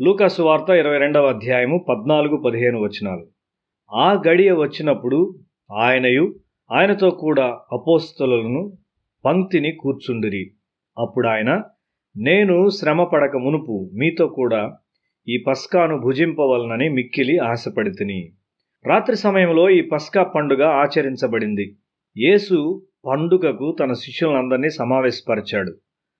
లూకాసు వార్త ఇరవై రెండవ అధ్యాయము పద్నాలుగు పదిహేను వచనాలు. ఆ గడియ వచ్చినప్పుడు ఆయనయు ఆయనతో కూడా అపోస్తలను పంక్తిని కూర్చుండిరి. అప్పుడు ఆయన నేను శ్రమ పడక మునుపు మీతో కూడా ఈ పస్కాను భుజింపవలనని మిక్కిలి ఆశపడితిని. రాత్రి సమయంలో ఈ పస్కా పండుగ ఆచరించబడింది. యేసు పండుగకు తన శిష్యులందరినీ సమావేశపరిచాడు.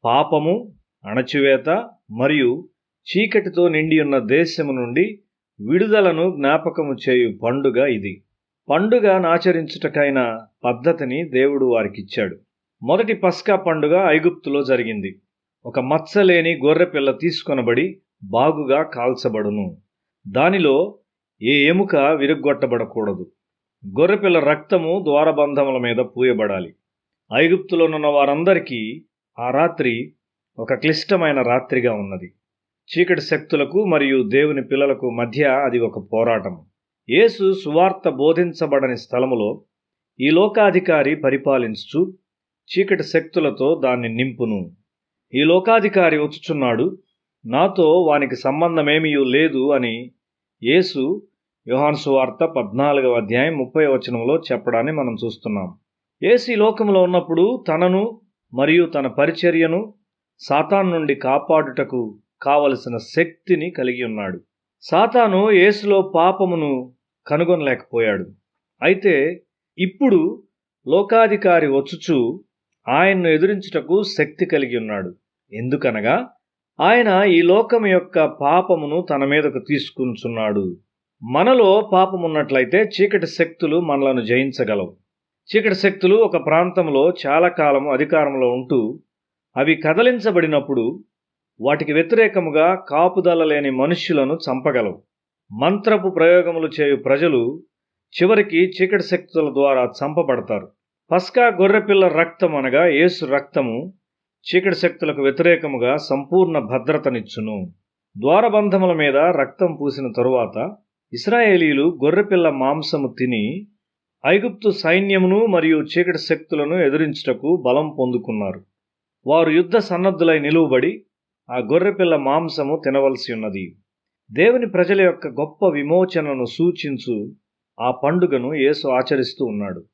పాపము అణచివేత మరియు చీకటితో నిండి ఉన్న దేశము నుండి విడుదలను జ్ఞాపకము చేయు పండుగ ఇది. పండుగ నాచరించుటకైన పద్ధతిని దేవుడు వారికిచ్చాడు. మొదటి పస్కా పండుగ ఐగుప్తులో జరిగింది. ఒక మచ్చలేని గొర్రెపిల్ల తీసుకొనబడి బాగుగా కాల్చబడును. దానిలో ఏ ఎముక విరగ్గొట్టబడకూడదు. గొర్రెపిల్ల రక్తము ద్వారబంధముల మీద పూయబడాలి. ఐగుప్తులోనున్న వారందరికీ ఆ రాత్రి ఒక క్లిష్టమైన రాత్రిగా ఉన్నది. చీకటి శక్తులకు మరియు దేవుని పిల్లలకు మధ్య అది ఒక పోరాటం. యేసు సువార్త బోధించబడని స్థలములో ఈ లోకాధికారి పరిపాలించుచు చీకటి శక్తులతో దాన్ని నింపును. ఈ లోకాధికారి వచ్చుచున్నాడు నాతో వానికి సంబంధమేమీ లేదు అని యేసు యోహాను సువార్త పద్నాలుగవ అధ్యాయం ముప్పై వచనంలో చెప్పడాన్ని మనం చూస్తున్నాం. ఏసీ ఈ లోకంలో ఉన్నప్పుడు తనను మరియు తన పరిచర్యను సాతాన్ నుండి కాపాడుటకు కావలసిన శక్తిని కలిగి ఉన్నాడు. సాతాను యేసులో పాపమును కనుగొనలేకపోయాడు. అయితే ఇప్పుడు లోకాధికారి వచ్చుచు ఆయన్ను ఎదురించుటకు శక్తి కలిగి ఉన్నాడు. ఎందుకనగా ఆయన ఈ లోకం యొక్క పాపమును తన మీదకు తీసుకుంటున్నాడు. మనలో పాపమున్నట్లయితే చీకటి శక్తులు మనలను జయించగలవు. చీకటి శక్తులు ఒక ప్రాంతంలో చాలా కాలం అధికారంలో ఉంటూ అవి కదలించబడినప్పుడు వాటికి వ్యతిరేకముగా కాపుదల లేని మనుష్యులను చంపగలవు. మంత్రపు ప్రయోగములు చేయు ప్రజలు చివరికి చీకటి శక్తుల ద్వారా చంపబడతారు. పస్కా గొర్రెపిల్ల రక్తం అనగా యేసు రక్తము చీకటి శక్తులకు వ్యతిరేకముగా సంపూర్ణ భద్రతనిచ్చును. ద్వారబంధముల మీద రక్తం పూసిన తరువాత ఇస్రాయేలీలు గొర్రెపిల్ల మాంసము తిని ఐగుప్తు సైన్యమును మరియు చీకటి శక్తులను ఎదిరించుటకు బలం పొందుకున్నారు. వారు యుద్ధ సన్నద్ధులై నిలువబడి ఆ గొర్రెపిల్ల మాంసము తినవలసి ఉన్నది. దేవుని ప్రజల యొక్క గొప్ప విమోచనను సూచించు ఆ పండుగను యేసు ఆచరిస్తూ ఉన్నాడు.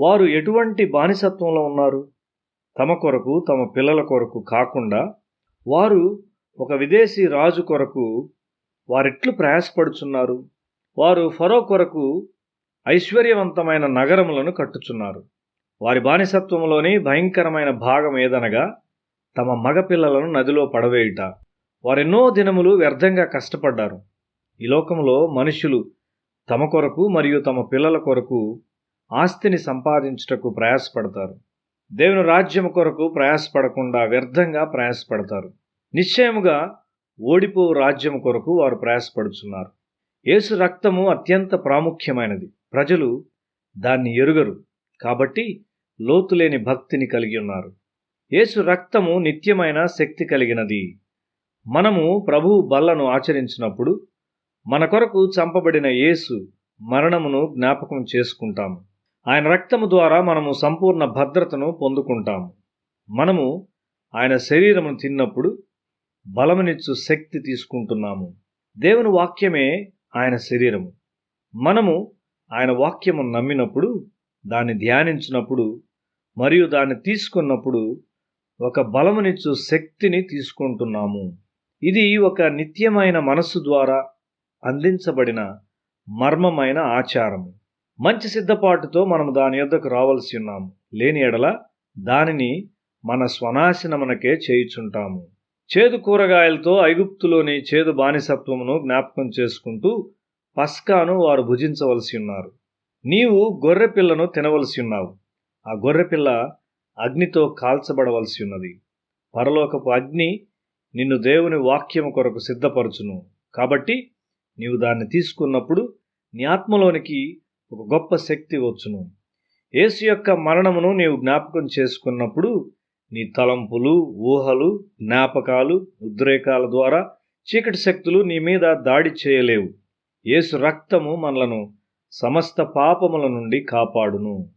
వారు ఎటువంటి బానిసత్వంలో ఉన్నారు? తమ కొరకు తమ పిల్లల కొరకు కాకుండా వారు ఒక విదేశీ రాజు కొరకు వారెట్లు ప్రయాసపడుచున్నారు? వారు ఫరో కొరకు ఐశ్వర్యవంతమైన నగరములను కట్టుచున్నారు. వారి బానిసత్వంలోని భయంకరమైన భాగం ఏదనగా తమ మగపిల్లలను నదిలో పడవేయుట. వారెన్నో దినములు వ్యర్థంగా కష్టపడ్డారు. ఈ లోకంలో మనుషులు తమ కొరకు మరియు తమ పిల్లల కొరకు ఆస్తిని సంపాదించుటకు ప్రయాసపడతారు. దేవుని రాజ్యం కొరకు ప్రయాసపడకుండా వ్యర్థంగా ప్రయాసపడతారు. నిశ్చయముగా ఓడిపో రాజ్యం కొరకు వారు ప్రయాసపడుచున్నారు. యేసు రక్తము అత్యంత ప్రాముఖ్యమైనది. ప్రజలు దాన్ని ఎరుగరు. కాబట్టి లోతులేని భక్తిని కలిగి ఉన్నారు. యేసు రక్తము నిత్యమైన శక్తి కలిగినది. మనము ప్రభువు బల్లను ఆచరించినప్పుడు మన కొరకు చంపబడిన యేసు మరణమును జ్ఞాపకం చేసుకుంటాము ఆయన రక్తము ద్వారా మనము సంపూర్ణ భద్రతను పొందుకుంటాము. మనము ఆయన శరీరమును తిన్నప్పుడు బలమునిచ్చు శక్తి తీసుకుంటున్నాము. దేవుని వాక్యమే ఆయన శరీరము. మనము ఆయన వాక్యము నమ్మినప్పుడు దాన్ని ధ్యానించినప్పుడు మరియు దాన్ని తీసుకున్నప్పుడు ఒక బలమునిచ్చు శక్తిని తీసుకుంటున్నాము. ఇది ఒక నిత్యమైన మనస్సు ద్వారా అందించబడిన మర్మమైన ఆచారము. మంచి సిద్ధపాటుతో మనము దాని యొద్దకు రావాల్సి ఉన్నాము. లేని ఎడల దానిని మన స్వనాశనమునకే చేయుచుంటాము. చేదు కూరగాయలతో ఐగుప్తులోని చేదు బానిసత్వమును జ్ఞాపకం చేసుకుంటూ పస్కాను వారు భుజించవలసి ఉన్నారు. నీవు గొర్రెపిల్లను తినవలసి ఉన్నావు. ఆ గొర్రెపిల్ల అగ్నితో కాల్చబడవలసి ఉన్నది. పరలోకపు అగ్ని నిన్ను దేవుని వాక్యము కొరకు సిద్ధపరచును. కాబట్టి నీవు దాన్ని తీసుకున్నప్పుడు నీ ఆత్మలోనికి ఒక గొప్ప శక్తి వచ్చును. యేసు యొక్క మరణమును నీవు జ్ఞాపకం చేసుకున్నప్పుడు నీ తలంపులు ఊహలు జ్ఞాపకాలు ఉద్రేకాల ద్వారా చీకటి శక్తులు నీ మీద దాడి చేయలేవు. యేసు రక్తము మనలను సమస్త పాపముల నుండి కాపాడును.